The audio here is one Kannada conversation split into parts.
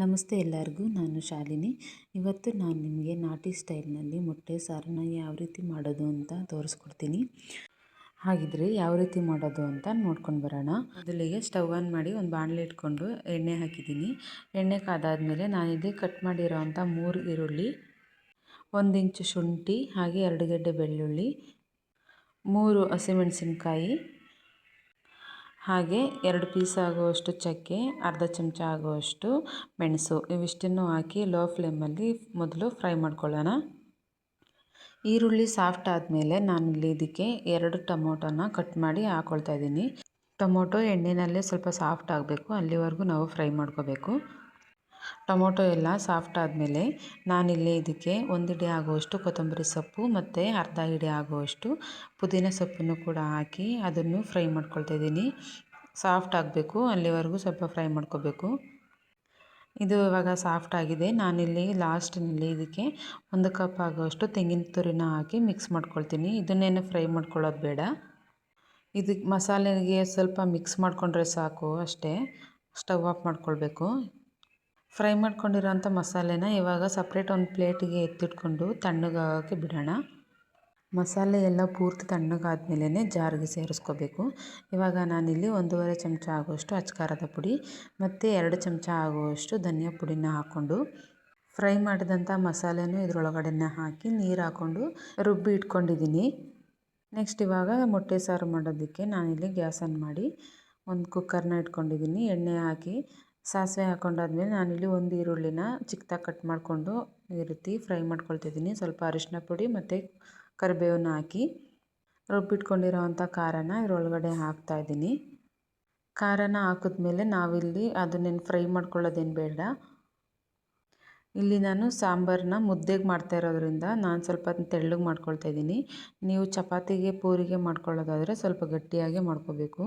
ನಮಸ್ತೆ ಎಲ್ಲರಿಗೂ, ನಾನು ಶಾಲಿನಿ. ಇವತ್ತು ನಾನು ನಿಮಗೆ ನಾಟಿ ಸ್ಟೈಲ್ನಲ್ಲಿ ಮೊಟ್ಟೆ ಸಾರನ್ನ ಯಾವ ರೀತಿ ಮಾಡೋದು ಅಂತ ತೋರಿಸ್ಕೊಡ್ತೀನಿ. ಹಾಗಿದ್ರೆ ಯಾವ ರೀತಿ ಮಾಡೋದು ಅಂತ ನೋಡ್ಕೊಂಡು ಬರೋಣ. ಮೊದಲಿಗೆ ಸ್ಟವ್ ಆನ್ ಮಾಡಿ ಒಂದು ಬಾಣಲೆ ಇಟ್ಕೊಂಡು ಎಣ್ಣೆ ಹಾಕಿದ್ದೀನಿ. ಎಣ್ಣೆ ಕಾದಾದಮೇಲೆ ನಾನಿಲ್ಲಿ ಕಟ್ ಮಾಡಿರೋ ಮೂರು ಈರುಳ್ಳಿ, ಒಂದು ಇಂಚು ಶುಂಠಿ, ಹಾಗೆ ಎರಡು ಗಡ್ಡೆ ಬೆಳ್ಳುಳ್ಳಿ, ಮೂರು ಹಸಿಮೆಣಸಿನ್ಕಾಯಿ ಹಾಗೆ ಎರಡು ಪೀಸ್ ಆಗುವಷ್ಟು ಚಕ್ಕೆ, ಅರ್ಧ ಚಮಚ ಆಗುವಷ್ಟು ಮೆಣಸು ಇವಿಷ್ಟನ್ನು ಹಾಕಿ ಲೋ ಫ್ಲೇಮಲ್ಲಿ ಮೊದಲು ಫ್ರೈ ಮಾಡ್ಕೊಳ್ಳೋಣ. ಈರುಳ್ಳಿ ಸಾಫ್ಟ್ ಆದಮೇಲೆ ನಾನಿಲ್ಲಿ ಇದಕ್ಕೆ ಎರಡು ಟೊಮೊಟೊನ ಕಟ್ ಮಾಡಿ ಹಾಕ್ಕೊಳ್ತಾ ಇದ್ದೀನಿ. ಟೊಮೊಟೊ ಎಣ್ಣೆನಲ್ಲೇ ಸ್ವಲ್ಪ ಸಾಫ್ಟ್ ಆಗಬೇಕು, ಅಲ್ಲಿವರೆಗೂ ನಾವು ಫ್ರೈ ಮಾಡ್ಕೋಬೇಕು. ಟೊಮೊಟೊ ಎಲ್ಲ ಸಾಫ್ಟ್ ಆದಮೇಲೆ ನಾನಿಲ್ಲಿ ಇದಕ್ಕೆ ಒಂದು ಹಿಡಿ ಆಗುವಷ್ಟು ಕೊತ್ತಂಬರಿ ಸೊಪ್ಪು ಮತ್ತು ಅರ್ಧ ಹಿಡಿ ಆಗುವಷ್ಟು ಪುದೀನ ಸೊಪ್ಪನ್ನು ಕೂಡ ಹಾಕಿ ಅದನ್ನು ಫ್ರೈ ಮಾಡ್ಕೊಳ್ತಾ ಇದ್ದೀನಿ. ಸಾಫ್ಟ್ ಆಗಬೇಕು, ಅಲ್ಲಿವರೆಗೂ ಸ್ವಲ್ಪ ಫ್ರೈ ಮಾಡ್ಕೋಬೇಕು. ಇದು ಇವಾಗ ಸಾಫ್ಟ್ ಆಗಿದೆ. ನಾನಿಲ್ಲಿ ಲಾಸ್ಟಿನಲ್ಲಿ ಇದಕ್ಕೆ ಒಂದು ಕಪ್ ಆಗುವಷ್ಟು ತೆಂಗಿನ ತುರಿನ ಹಾಕಿ ಮಿಕ್ಸ್ ಮಾಡ್ಕೊಳ್ತೀನಿ. ಇದನ್ನೇನು ಫ್ರೈ ಮಾಡ್ಕೊಳ್ಳೋದು ಬೇಡ. ಇದಕ್ಕೆ ಮಸಾಲೆಗೆ ಸ್ವಲ್ಪ ಮಿಕ್ಸ್ ಮಾಡಿಕೊಂಡ್ರೆ ಸಾಕು ಅಷ್ಟೇ. ಸ್ಟವ್ ಆಫ್ ಮಾಡ್ಕೊಳ್ಬೇಕು. ಫ್ರೈ ಮಾಡ್ಕೊಂಡಿರೋಂಥ ಮಸಾಲೆನ ಇವಾಗ ಸಪ್ರೇಟ್ ಒಂದು ಪ್ಲೇಟಿಗೆ ಎತ್ತಿಟ್ಕೊಂಡು ತಣ್ಣಗಾಗೋಕ್ಕೆ ಬಿಡೋಣ. ಮಸಾಲೆ ಎಲ್ಲ ಪೂರ್ತಿ ತಣ್ಣಗಾದ್ಮೇಲೆ ಜಾರಿಗೆ ಸೇರಿಸ್ಕೋಬೇಕು. ಇವಾಗ ನಾನಿಲ್ಲಿ ಒಂದೂವರೆ ಚಮಚ ಆಗುವಷ್ಟು ಅಚ್ಕಾರದ ಪುಡಿ ಮತ್ತು ಎರಡು ಚಮಚ ಆಗುವಷ್ಟು ಧನಿಯಾ ಪುಡಿನ ಹಾಕ್ಕೊಂಡು ಫ್ರೈ ಮಾಡಿದಂಥ ಮಸಾಲೆನೂ ಇದರೊಳಗಡೆನೇ ಹಾಕಿ ನೀರು ಹಾಕ್ಕೊಂಡು ರುಬ್ಬಿ ಇಟ್ಕೊಂಡಿದ್ದೀನಿ. ನೆಕ್ಸ್ಟ್ ಇವಾಗ ಮೊಟ್ಟೆ ಸಾರು ಮಾಡೋದಕ್ಕೆ ನಾನಿಲ್ಲಿ ಗ್ಯಾಸ್ ಮಾಡಿ ಒಂದು ಕುಕ್ಕರ್ನ ಇಟ್ಕೊಂಡಿದ್ದೀನಿ. ಎಣ್ಣೆ ಹಾಕಿ ಸಾಸಿವೆ ಹಾಕ್ಕೊಂಡಾದ್ಮೇಲೆ ನಾನಿಲ್ಲಿ ಒಂದು ಈರುಳ್ಳಿನ ಚಿಕ್ಕದಾಗಿ ಕಟ್ ಮಾಡಿಕೊಂಡು ಈ ರೀತಿ ಫ್ರೈ ಮಾಡ್ಕೊಳ್ತಿದ್ದೀನಿ. ಸ್ವಲ್ಪ ಅರಿಶಿನ ಪುಡಿ ಮತ್ತು ಕರಿಬೇವನ್ನ ಹಾಕಿ ರುಬ್ಬಿಟ್ಕೊಂಡಿರೋ ಅಂಥ ಖಾರನ ಇದರೊಳಗಡೆ ಹಾಕ್ತಾಯಿದ್ದೀನಿ ಖಾರನ ಹಾಕಿದ್ಮೇಲೆ ನಾವಿಲ್ಲಿ ಅದನ್ನೇನು ಫ್ರೈ ಮಾಡ್ಕೊಳ್ಳೋದೇನು ಬೇಡ. ಇಲ್ಲಿ ನಾನು ಸಾಂಬಾರನ್ನ ಮುದ್ದೆಗೆ ಮಾಡ್ತಾ ಇರೋದ್ರಿಂದ ನಾನು ಸ್ವಲ್ಪ ತೆಳ್ಳಗೆ ಮಾಡ್ಕೊಳ್ತಾ ಇದ್ದೀನಿ. ನೀವು ಚಪಾತಿಗೆ ಪೂರಿಗೆ ಮಾಡ್ಕೊಳ್ಳೋದಾದರೆ ಸ್ವಲ್ಪ ಗಟ್ಟಿಯಾಗೆ ಮಾಡ್ಕೋಬೇಕು.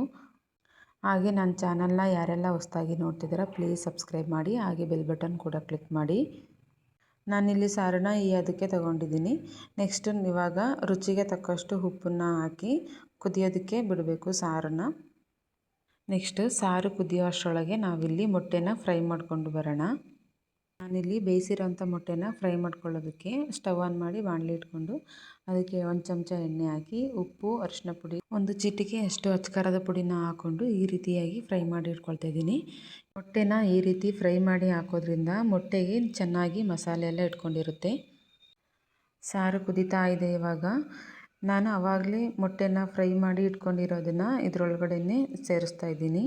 ಹಾಗೆ ನನ್ನ ಚಾನಲ್ನ ಯಾರೆಲ್ಲ ಹೊಸ್ದಾಗಿ ನೋಡ್ತಿದ್ದೀರಾ ಪ್ಲೀಸ್ ಸಬ್ಸ್ಕ್ರೈಬ್ ಮಾಡಿ, ಹಾಗೆ ಬೆಲ್ ಬಟನ್ ಕೂಡ ಕ್ಲಿಕ್ ಮಾಡಿ. ನಾನಿಲ್ಲಿ ಸಾರನ್ನ ಈ ಅದಕ್ಕೆ ತಗೊಂಡಿದ್ದೀನಿ. ನೆಕ್ಸ್ಟ್ ಇವಾಗ ರುಚಿಗೆ ತಕ್ಕಷ್ಟು ಉಪ್ಪನ್ನ ಹಾಕಿ ಕುದಿಯೋದಕ್ಕೆ ಬಿಡಬೇಕು ಸಾರನ್ನ. ನೆಕ್ಸ್ಟ್ ಸಾರು ಕುದಿಯೋ ಅಷ್ಟರೊಳಗೆ ನಾವಿಲ್ಲಿ ಮೊಟ್ಟೆನ ಫ್ರೈ ಮಾಡಿಕೊಂಡು ಬರೋಣ. ನಾನಿಲ್ಲಿ ಬೇಯಿಸಿರೋಂಥ ಮೊಟ್ಟೆನ ಫ್ರೈ ಮಾಡ್ಕೊಳ್ಳೋದಕ್ಕೆ ಸ್ಟವ್ ಆನ್ ಮಾಡಿ ಬಾಣಲಿ ಇಟ್ಕೊಂಡು ಅದಕ್ಕೆ ಒಂದು ಚಮಚ ಎಣ್ಣೆ ಹಾಕಿ, ಉಪ್ಪು ಅರಿಶಿನ ಪುಡಿ, ಒಂದು ಚಿಟಿಕೆ ಅಷ್ಟು ಅಚ್ಕಾರದ ಪುಡಿನ ಹಾಕ್ಕೊಂಡು ಈ ರೀತಿಯಾಗಿ ಫ್ರೈ ಮಾಡಿ ಇಟ್ಕೊಳ್ತಾ ಇದ್ದೀನಿ. ಮೊಟ್ಟೆನ ಈ ರೀತಿ ಫ್ರೈ ಮಾಡಿ ಹಾಕೋದ್ರಿಂದ ಮೊಟ್ಟೆಗೆ ಚೆನ್ನಾಗಿ ಮಸಾಲೆ ಎಲ್ಲ ಇಟ್ಕೊಂಡಿರುತ್ತೆ. ಸಾರು ಕುದೀತಾ ಇದೆ ಇವಾಗ. ನಾನು ಆವಾಗಲೇ ಮೊಟ್ಟೆನ ಫ್ರೈ ಮಾಡಿ ಇಟ್ಕೊಂಡಿರೋದನ್ನು ಇದರೊಳಗಡೆ ಸೇರಿಸ್ತಾ ಇದ್ದೀನಿ.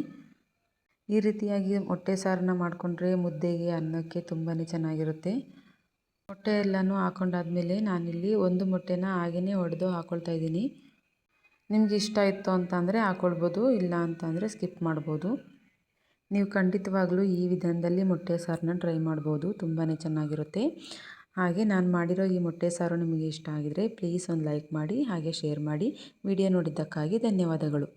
ಈ ರೀತಿಯಾಗಿ ಮೊಟ್ಟೆ ಸಾರನ್ನ ಮಾಡಿಕೊಂಡ್ರೆ ಮುದ್ದೆಗೆ ಅನ್ನಕ್ಕೆ ತುಂಬಾ ಚೆನ್ನಾಗಿರುತ್ತೆ. ಮೊಟ್ಟೆ ಎಲ್ಲನೂ ಹಾಕೊಂಡಾದ್ಮೇಲೆ ನಾನಿಲ್ಲಿ ಒಂದು ಮೊಟ್ಟೆನ ಹಾಗೆಯೇ ಒಡೆದು ಹಾಕ್ಕೊಳ್ತಾ ಇದ್ದೀನಿ. ನಿಮ್ಗೆ ಇಷ್ಟ ಇತ್ತು ಅಂತಂದರೆ ಹಾಕ್ಕೊಳ್ಬೋದು ಇಲ್ಲ ಅಂತಂದರೆ ಸ್ಕಿಪ್ ಮಾಡ್ಬೋದು. ನೀವು ಖಂಡಿತವಾಗ್ಲೂ ಈ ವಿಧಾನದಲ್ಲಿ ಮೊಟ್ಟೆ ಸಾರನ್ನ ಟ್ರೈ ಮಾಡ್ಬೋದು ತುಂಬಾ ಚೆನ್ನಾಗಿರುತ್ತೆ. ಹಾಗೆ ನಾನು ಮಾಡಿರೋ ಈ ಮೊಟ್ಟೆ ಸಾರು ನಿಮಗೆ ಇಷ್ಟ ಆಗಿದರೆ ಪ್ಲೀಸ್ ಒಂದು ಲೈಕ್ ಮಾಡಿ, ಹಾಗೆ ಶೇರ್ ಮಾಡಿ. ವಿಡಿಯೋ ನೋಡಿದ್ದಕ್ಕಾಗಿ ಧನ್ಯವಾದಗಳು.